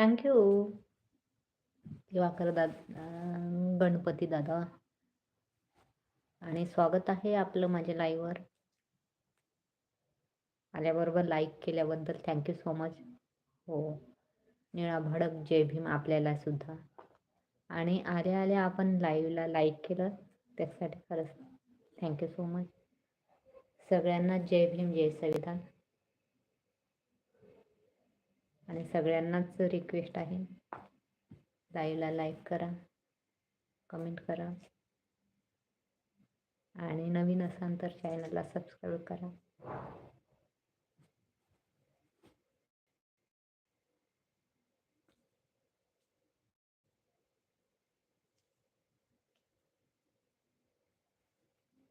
Thank you Diwakar दादा गणपती दादा. आणि स्वागत आहे आपलं माझ्या लाईव्हवर आल्याबरोबर लाईक केल्याबद्दल थँक्यू सो मच हो. निळा भडक जय भीम आपल्याला सुद्धा. आणि आल्या आल्या आपण लाईव्हला लाईक केलं त्यासाठी खरंच थँक्यू सो मच सगळ्यांना जय भीम जय संविधान. आणि सगळ्यांनाच रिक्वेस्ट आहे. लाईव्हला लाईक करा कमेंट करा. आणि नवीन असाल तर चॅनलला सबस्क्राईब करा.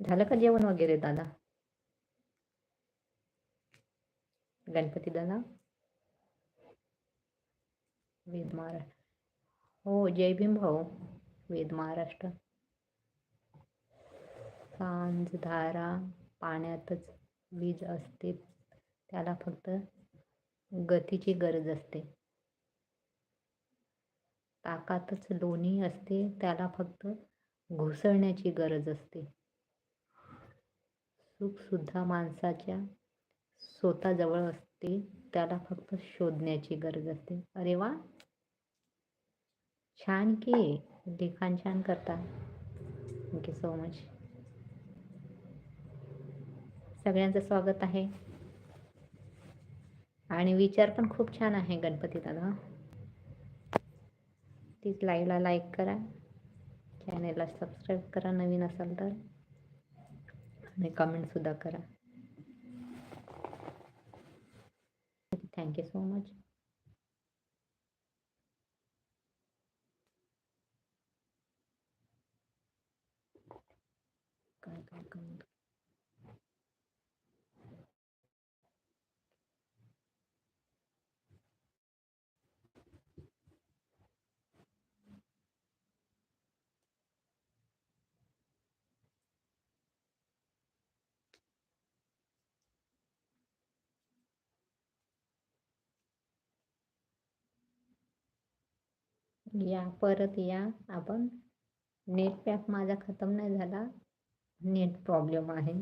झालं का जेवण वगैरे दादा? गणपती दादा? हो, वेद महाराष्ट्र हो जय भीम भाऊ वेद महाराष्ट्र. सांजधारा पाण्यातच वीज असते. त्याला फक्त गतीची गरज असते. ताकातच लोणी असते त्याला फक्त घुसळण्याची गरज असते. सुखसुद्धा माणसाच्या स्वतःजवळ असते त्याला फक्त शोधण्याची गरज असते. अरे वा! छान की लिखाण छान करता थँक्यू सो मच सगळ्यांचं स्वागत आहे. आणि विचार पण खूप छान आहे गणपती दादा. प्लीज लाईव्हला लाईक करा. चॅनेलला सबस्क्राईब करा नवीन असाल तर. आणि कमेंटसुद्धा करा. थँक्यू सो मच काय काय कमेंट या परत या. आपण नेट पॅक माझा खतम नाही झाला. नेट प्रॉब्लेम आहे.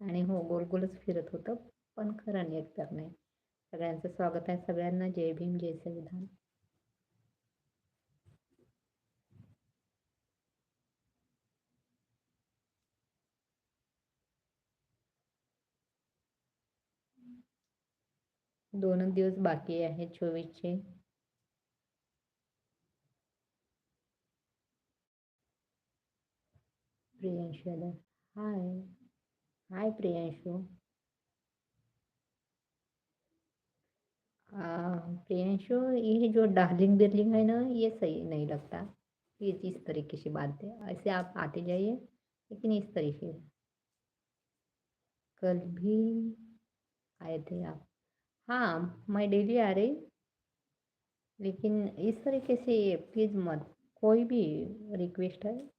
आणि हो गोलगोलच फिरत होतं पण खरं नेट तर नाही. सगळ्यांचं स्वागत आहे सगळ्यांना. जय भीम जय संविधान. दोनच दिवस बाकी आहे चोवीसचे. प्रियांशू दादा हाय। हाय प्रियांशू। प्रियांशु, ये जो डार्लिंग बिरलिंग है ना, ये सही नहीं लगता। प्लीज़ इस तरीके से बात है। ऐसे आप आते जाइए, लेकिन इस तरीके से। कल भी आए थे आप। हाँ मैं डेली आ रही, लेकिन इस तरीके से प्लीज़ मत। कोई भी रिक्वेस्ट है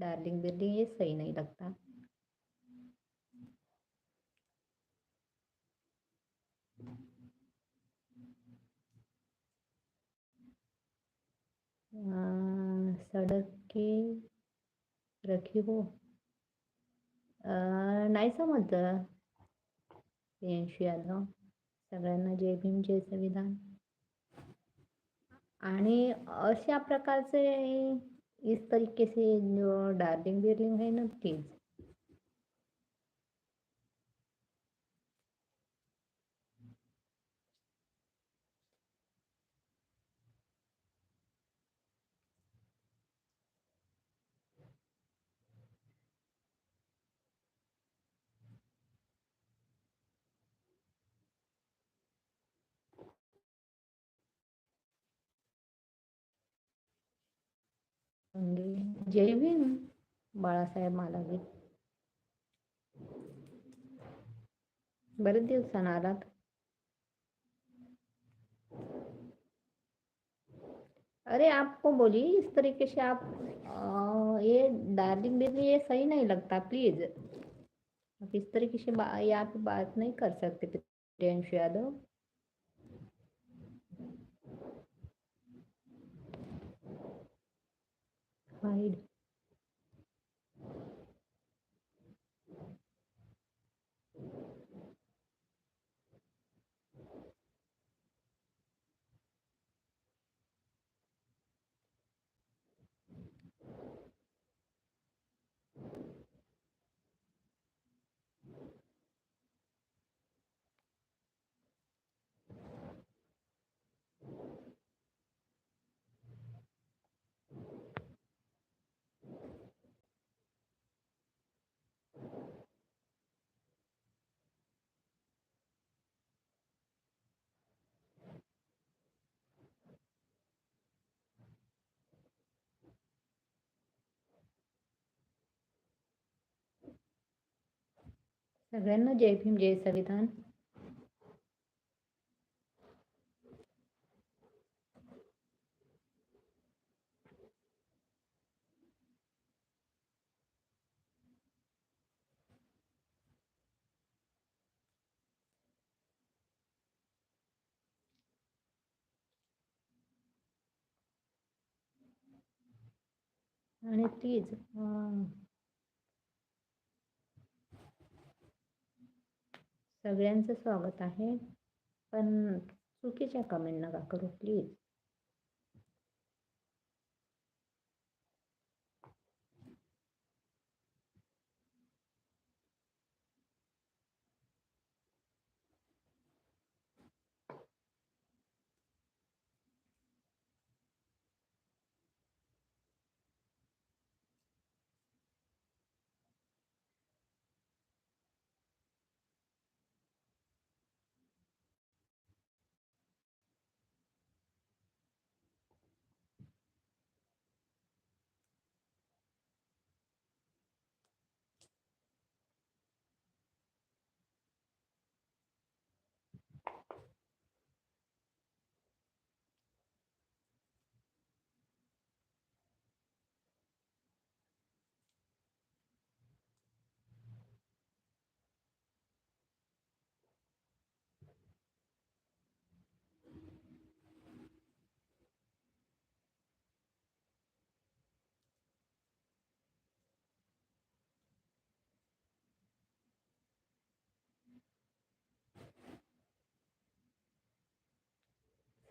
डार्लिंग बिल्डिंग ये सही नहीं लगता सडक के रखी हो। नाही समजलं प्रियांशी यादव सगळ्यांना जय भीम जय संविधान। आणि अशा प्रकारचे इस तरीके से जो डार्लिंग बिरलिंग है ना प्लीज जय भीम बाळासाहेब मालावी बरेच दिवसानं आलात अरे आपको बोली इस तरीके से आप ये डार्लिंग बेबी ये सही नहीं लगता प्लीज़। आप इस तरीके से बा, यहाँ पे बात नहीं कर सकते प्रियांशु यादव। occupied सगळ्यांना जय भीम जय संविधान. आणि प्लीज सगळ्यांचं स्वागत आहे. पण चुकीच्या कमेंट नका करू प्लीज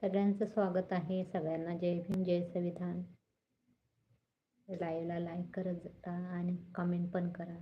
सगळ्यांचं स्वागत आहे. सगळ्यांना जय भीम जय संविधान. लाईव्हला लाईक करत जाता आणि कमेंट पण करा.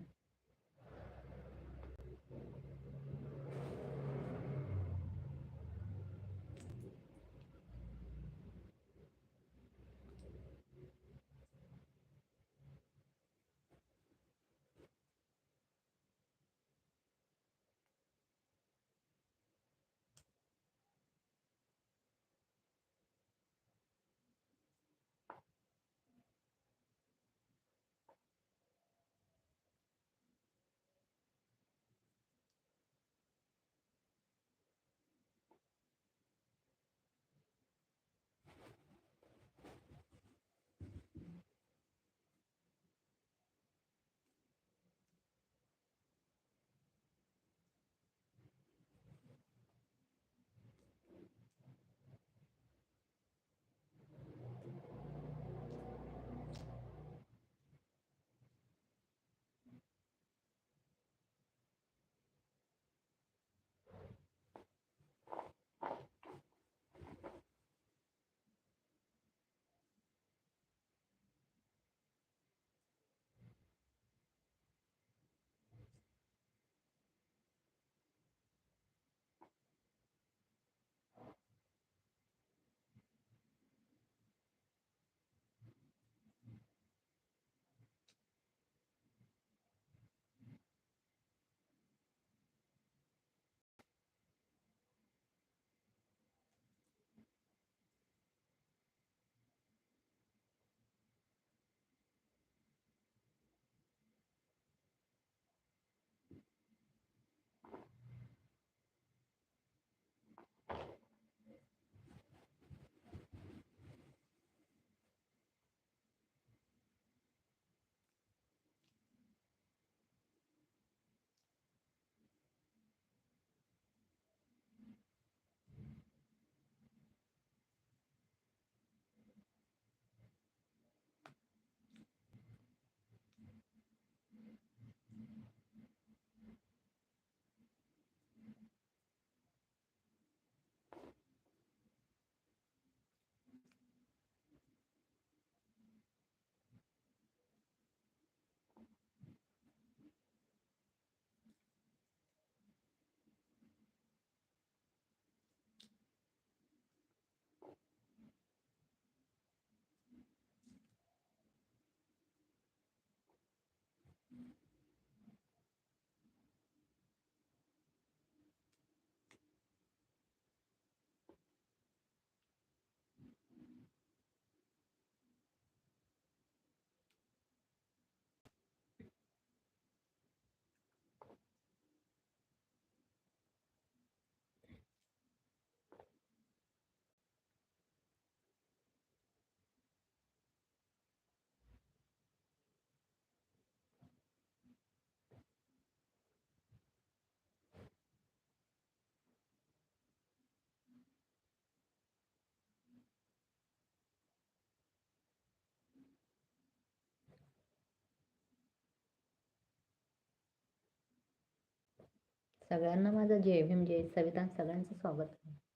सगळ्यांना माझं जय भीम जय संविधान सगळ्यांचं स्वागत. आहे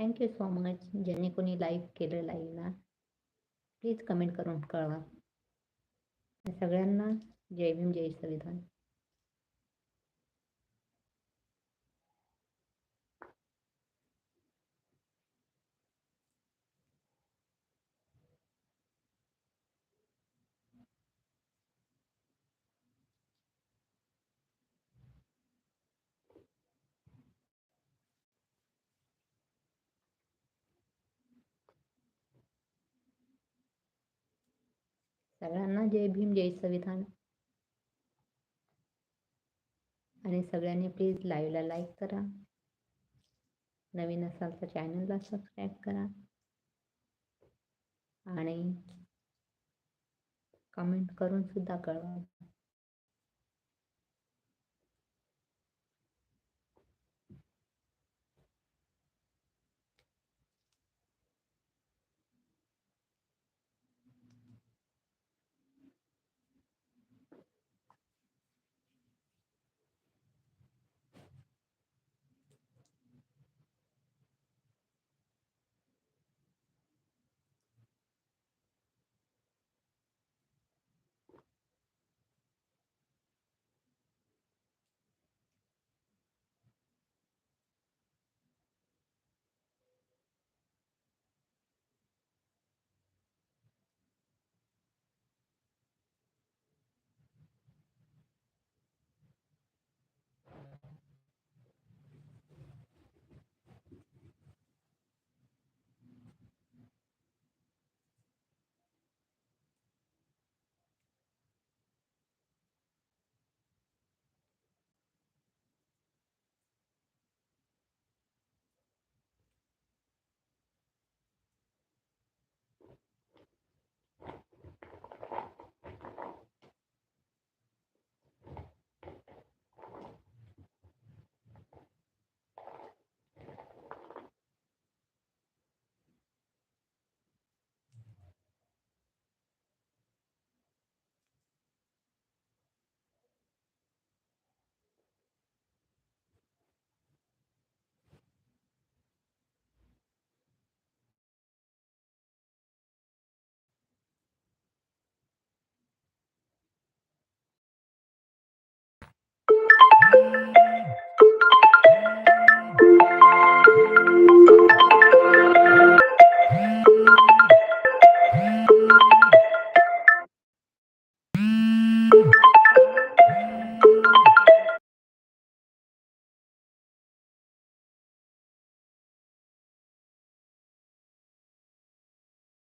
थँक्यू सो मच ज्यांनी कोणी लाईक केलं लाईव्हला प्लीज कमेंट करून कळवा. सगळ्यांना जय भीम जय संविधान सगळ्यांना जय भीम जय संविधान. आणि सगळ्यांनी प्लीज लाईव्हला लाईक करा. नवीन असाल तर चॅनलला सबस्क्राईब करा. आणि कमेंट करून सुद्धा कळवा.